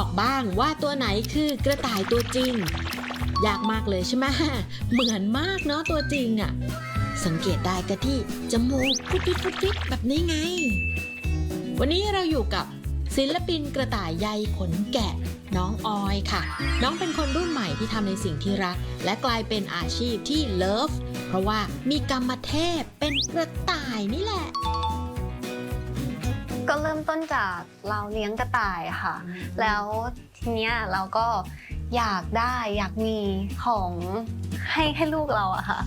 อกบ้างว่าตัวไหนคือกระต่ายตัวจริง ยากมากเลยใช่ไหมเหมือนมากเนาะตัวจริงอะ่ะสังเกตได้ก็ที่จมูกฟุดฟิดฟุดฟิดแบบนี้ไง วันนี้เราอยู่กับศิลปินกระต่ายใยขนแกะน้องออยค่ะ น้องเป็นคนรุ่นใหม่ที่ทำในสิ่งที่รัก และกลายเป็นอาชีพที่เลิฟเพราะว่ามีกรรมเทพเป็นกระต่ายนี่แหละ ก็เริ่มต้นจากเราเลี้ยงกระต่ายค่ะ แล้วทีเนี้ยเราก็อยากได้อยากมีของให้ให้ลูกเราอะค่ะ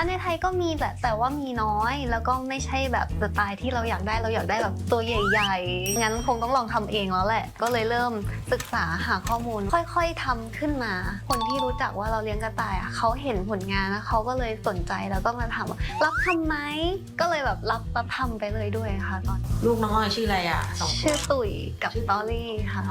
ตอนในไทยก็มีแต่แต่ว่ามีน้อย แล้วก็ไม่ใช่แบบสไตล์ที่เราอยากได้เราอยากได้แบบตัวใหญ่ๆ งั้นคงต้องลองทำเองแล้วแหละ ก็เลยเริ่มศึกษาหาข้อมูล ค่อยๆทำขึ้นมา คนที่รู้จักว่าเราเลี้ยงกระต่ายอะเขาเห็นผลงานแล้วเขาก็เลยสนใจแล้วก็มาถามว่ารับทำไหมก็เลยแบบรับรับทำไปเลยด้วยค่ะตอน ลูกน้องออยชื่ออะไรอะสองคนชื่อตุ๋ยกับตอรี่ค่ะ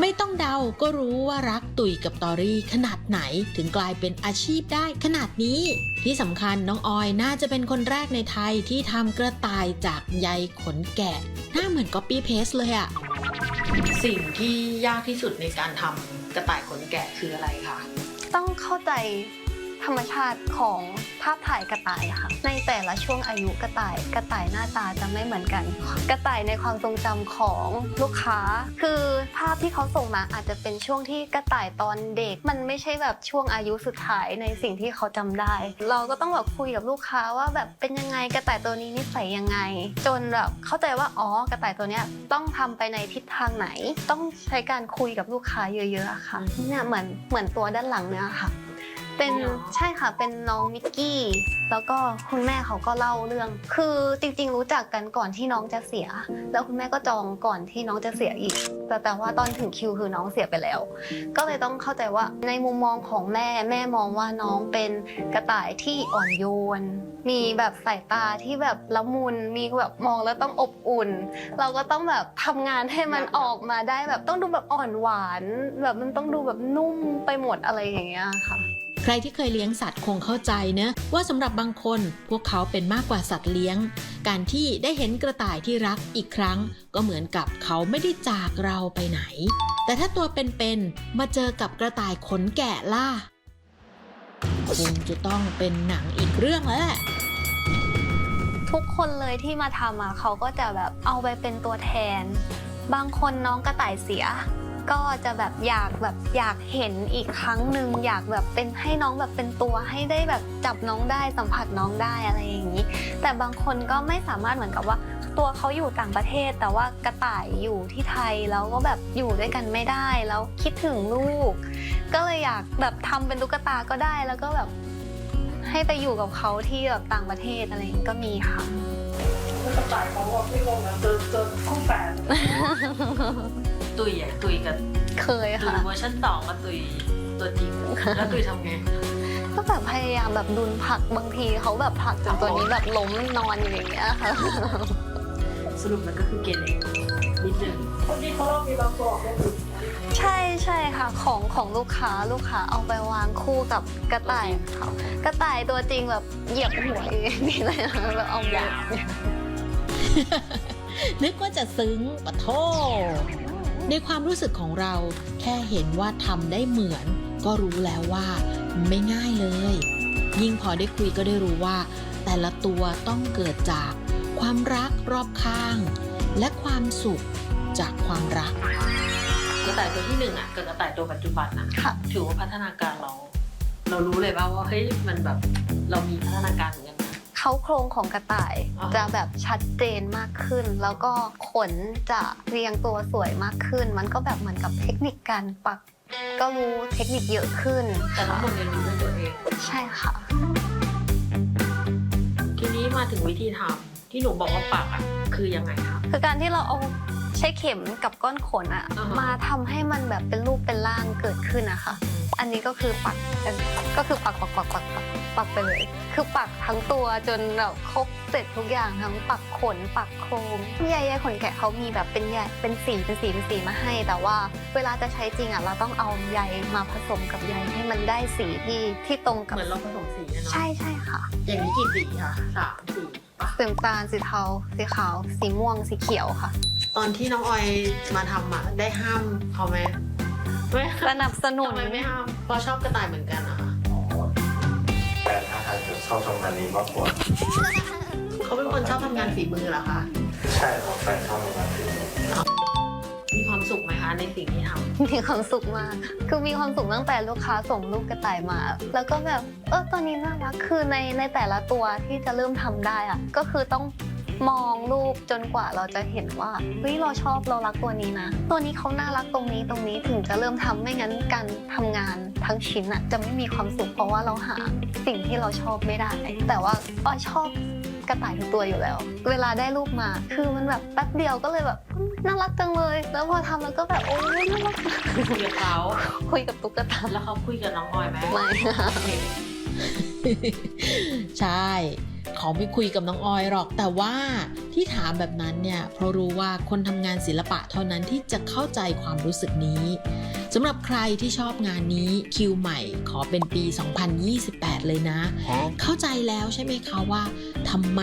ไม่ต้องเดาก็รู้ว่ารักตุยกับตอรี่ขนาดไหนถึงกลายเป็นอาชีพได้ขนาดนี้ ที่สำคัญน้องออยน่าจะเป็นคนแรกในไทยที่ทำกระต่ายจากใยขนแกะ หน้าเหมือนก๊อปปี้เพสเลยอะสิ่งที่ยากที่สุดในการทำกระต่ายขนแกะคืออะไรคะต้องเข้าใจ ธรรมชาติของภาพถ่ายกระต่ายค่ะ ในแต่ละช่วงอายุกระต่าย กระต่ายหน้าตาจะไม่เหมือนกัน กระต่ายในความทรงจำของลูกค้า คือภาพที่เขาส่งมาอาจจะเป็นช่วงที่กระต่ายตอนเด็ก มันไม่ใช่แบบช่วงอายุสุดท้ายในสิ่งที่เขาจำได้ เราก็ต้องแบบคุยกับลูกค้าว่าแบบเป็นยังไงกระต่ายตัวนี้นิสัยยังไง จนแบบเข้าใจว่าอ๋อกระต่ายตัวเนี้ยต้องทำไปในทิศทางไหน ต้องใช้การคุยกับลูกค้าเยอะๆค่ะเนี่ยเหมือนเหมือนตัวด้านหลังเนี่ยค่ะ เป็นใช่ค่ะเป็นน้องมิกกี้ แล้วก็คุณแม่เขาก็เล่าเรื่อง คือจริง ๆ รู้จักกันก่อนที่น้องจะเสีย แล้วคุณแม่ก็จองก่อนที่น้องจะเสียอีก แต่แต่ว่าตอนถึงคิวคือน้องเสียไปแล้ว ก็เลยต้องเข้าใจว่าในมุมมองของแม่แม่มองว่าน้องเป็นกระต่ายที่อ่อนโยน มีแบบสายตาที่แบบละมุนมีแบบมองแล้วต้องอบอุ่น เราก็ต้องแบบทำงานให้มันออกมาได้แบบต้องดูแบบอ่อนหวาน แบบมันต้องดูแบบนุ่มไปหมดอะไรอย่างเงี้ยค่ะ ใครที่เคยเลี้ยงสัตว์คงเข้าใจเนะว่าสำหรับบางคนพวกเขาเป็นมากกว่าสัตว์เลี้ยง การที่ได้เห็นกระต่ายที่รักอีกครั้ง ก็เหมือนกับเขาไม่ได้จากเราไปไหน แต่ถ้าตัวเป็นๆมาเจอกับกระต่ายขนแกะล่ะคงจะต้องเป็นหนังอีกเรื่องแล้วแหละทุกคนเลยที่มาทำอะเขาก็จะแบบเอาไปเป็นตัวแทน บางคนน้องกระต่ายเสีย ก็จะแบบอยากแบบอยากเห็นอีกครั้งหนึ่งอยากแบบเป็นให้น้องแบบเป็นตัวให้ได้แบบจับน้องได้สัมผัสน้องได้อะไรอย่างนี้ แต่บางคนก็ไม่สามารถเหมือนกับว่า ตัวเขาอยู่ต่างประเทศ แต่ว่ากระต่ายอยู่ที่ไทยแล้วก็แบบอยู่ด้วยกันไม่ได้แล้วคิดถึงลูก ก็เลยอยากแบบทำเป็นตุ๊กตาก็ได้แล้วก็แบบให้ไปอยู่กับเขาที่แบบต่างประเทศอะไรอย่างนี้ก็มีค่ะกระต่ายเขาบอกไม่ลงนะเจอเจอคู่แฝด ตุยอะตุยกับเคยตุยค่ะ เวอร์ชันสองกับตุยตัวจริงแล้วตุยทำไง ก็แบบพยายามแบบดุนผลักบางทีเขาแบบผลักจนตัวนี้แบบล้มนอนอยู่อย่างเงี้ยค่ะ สรุปมันก็คือเกณฑ์เองนิดนึงคนที่เขาเล่ามีบางตัวก็คือใช่ใช่ค่ะของของลูกค้าลูกค้าเอาไปวางคู่กับกระต่ายเขากระต่ายตัวจริงแบบเหยียบหัวอยู่อย่างนี้เลยค่ะแบบเอามือ นึกว่าจะซึ้งปะโท ในความรู้สึกของเราแค่เห็นว่าทำได้เหมือน ก็รู้แล้วว่า ไม่ง่ายเลย ยิ่งพอได้คุยก็ได้รู้ว่า แต่ละตัวต้องเกิดจากความรักรอบข้าง และความสุขจากความรักกระต่ายตัวที่หนึ่งอะกับกระต่ายตัวปัจจุบันอะค่ะถือว่าพัฒนาการเรา เรารู้เลยว่าว่าเฮ้ยมันแบบเรามีพัฒนาการเหมือนกันนะ เขาโครงของกระต่ายอ่าจะแบบชัดเจนมากขึ้น แล้วก็ขนจะเรียงตัวสวยมากขึ้น มันก็แบบเหมือนกับเทคนิคการปัก ก็รู้เทคนิคเยอะขึ้นแต่ทั้งหมดเรียนรู้ด้วยตัวเองใช่ค่ะ ทีนี้มาถึงวิธีทำที่หนูบอกว่าปักอะคือยังไงคะคือการที่เราเอาใช้เข็มกับก้อนขนอะอ่าฮะมาทำให้มันแบบเป็นรูปเป็นร่างเกิดขึ้นนะคะ อันนี้ก็คือปักกันก็คือปักปักปักปักปักปักไปเลย คือปักทั้งตัวจนแบบครบเสร็จทุกอย่างทั้งปักขนปักโครงใยใยขนแกะเขามีแบบเป็นใยเป็นสีเป็นสีเป็นสีมาให้ แต่ว่าเวลาจะใช้จริงอะเราต้องเอาใยมาผสมกับใยให้มันได้สีที่ที่ตรงกับเหมือนเราผสมสีอะเนาะใช่ใช่ค่ะ อย่างนี้กี่สีคะสามสีปะสีน้ำตาลสีเทาสีขาวสีม่วงสีเขียวค่ะ ตอนที่น้องออยมาทำอะได้ห้ามเขาไหม ไม่สนับสนุน ทำไมไม่ห้ามเพราะชอบกระต่ายเหมือนกันอะคะแฟนท่าทางจะชอบทำงานนี้มากกว่าเขาเป็นคนชอบทำงานฝีมือเหรอคะ ใช่ครับแฟนชอบทำงานฝีมือมีความสุขไหมคะในสิ่งที่ทำมีความสุขมาก คือมีความสุขตั้งแต่ลูกค้าส่งรูปกระต่ายมา แล้วก็แบบ เออตัวนี้น่ารัก คือในในแต่ละตัวที่จะเริ่มทำได้อะก็คือต้อง มองรูปจนกว่าเราจะเห็นว่าเฮ้ยเราชอบเรารักตัวนี้นะ ตัวนี้เขาน่ารักตรงนี้ตรงนี้ถึงจะเริ่มทำไม่งั้นการทำงานทั้งชิ้นอะจะไม่มีความสุขเพราะว่าเราหาสิ่งที่เราชอบไม่ได้ แต่ว่าอ้อยชอบกระต่ายทุกตัวอยู่แล้ว เวลาได้รูปมา คือมันแบบแป๊บเดียวก็เลยแบบอืมน่ารักจังเลย แล้วพอทำแล้วก็แบบโอ้ยน่ารักคุยกับเขาคุยกับตุ๊กตาแล้วเขาคุยกับน้องออยไหมไม่โอเคใช่ เขาไม่คุยกับน้องออยหรอก แต่ว่าที่ถามแบบนั้นเนี่ยเพราะรู้ว่าคนทำงานศิลปะเท่านั้นที่จะเข้าใจความรู้สึกนี้สำหรับใครที่ชอบงานนี้คิวใหม่ขอเป็นปี 2028 เลยนะ เข้าใจแล้วใช่ไหมคะว่าทำไม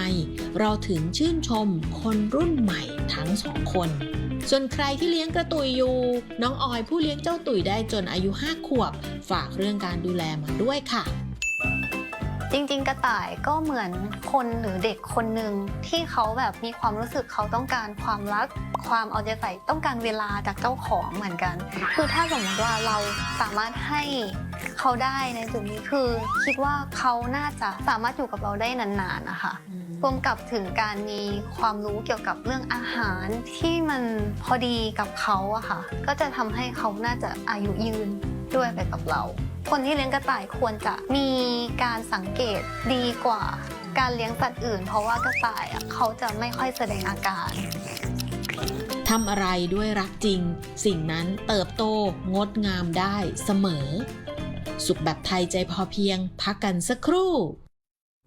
เราถึงชื่นชมคนรุ่นใหม่ทั้งสองคน ส่วนใครที่เลี้ยงกระตุยอยู่ น้องออยผู้เลี้ยงเจ้าตุยได้จนอายุ 5 ขวบ ฝากเรื่องการดูแลมาด้วยค่ะ จริงๆ กระต่ายก็เหมือนคนหรือเด็กคนหนึ่งที่เขาแบบมีความรู้สึกเขาต้องการความรัก ความเอาใจใส่ต้องการเวลาจากเจ้าของเหมือนกัน คือถ้าสมมติว่าเราสามารถให้เขาได้ในจุดนี้คือคิดว่าเขาน่าจะสามารถอยู่กับเราได้นานๆนะคะรวมกับถึงการมีความรู้เกี่ยวกับเรื่องอาหารที่มันพอดีกับเขาอะค่ะ ก็จะทำให้เขาน่าจะอายุยืนด้วยไปกับเรา คนที่เลี้ยงกระต่ายควรจะมีการสังเกตดีกว่าการเลี้ยงสัตว์อื่น เพราะว่ากระต่ายอะเขาจะไม่ค่อยแสดงอาการทำอะไรด้วยรักจริง สิ่งนั้นเติบโตงดงามได้เสมอ สุขแบบไทยใจพอเพียง พักกันสักครู่